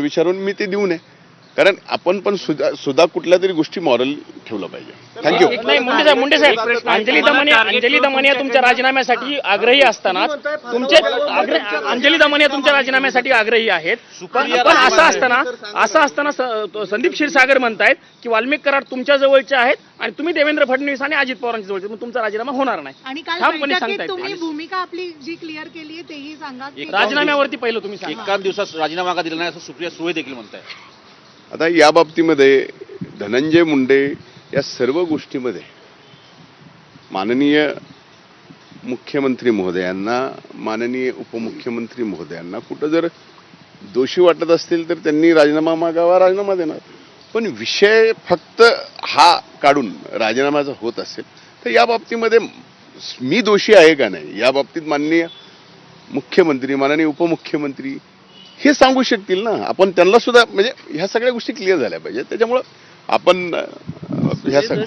विचारून मी ते देऊ नये. कारण आपण पण सुद्धा सुद्धा कुठल्या तरी गोष्टी मॉरल ठेवलं पाहिजे. थँक्यू नाही मुंडे साहेब मुंडे साहेब अंजली दमानिया अंजली दमानिया तुमच्या राजीनाम्यासाठी आग्रही असताना तुमचे आग्रह अंजली दमानिया तुमच्या राजीनाम्यासाठी आग्रही आहेत. पण असं असताना असं असताना स- संदीप क्षीरसागर म्हणतायत की वाल्मिक कराड तुमच्या जवळचे आहेत आणि तुम्ही देवेंद्र फडणवीस आणि अजित पवारांच्या जवळचे मग तुमचा राजीनामा होणार नाही. आणि काल ठामपणे बैठकीत तुम्ही भूमिका आपली जी क्लिअर केली आहे तेही सांगा. की राजीनाम्यावरती पहिलं तुम्ही सांगा. एका दिवसात राजीनामा का दिला नाही असं सुप्रिया सुळे देखील म्हणताय आता या बाबतीमध्ये धनंजय मुंडे या सर्व गोष्टीमध्ये माननीय मुख्यमंत्री महोदयांना माननीय उपमुख्यमंत्री महोदयांना कुठं जर दोषी वाटत असतील तर त्यांनी राजीनामा मागावा राजीनामा देणार. पण विषय फक्त हा काढून राजीनामाचा होत असेल तर या बाबतीमध्ये मी दोषी आहे का नाही? या बाबतीत माननीय मुख्यमंत्री माननीय उपमुख्यमंत्री हे सांगू शकतील ना? आपण त्यांना सुद्धा म्हणजे ह्या सगळ्या गोष्टी क्लिअर झाल्या पाहिजे त्याच्यामुळं आपण अं, ह्या सगळ्या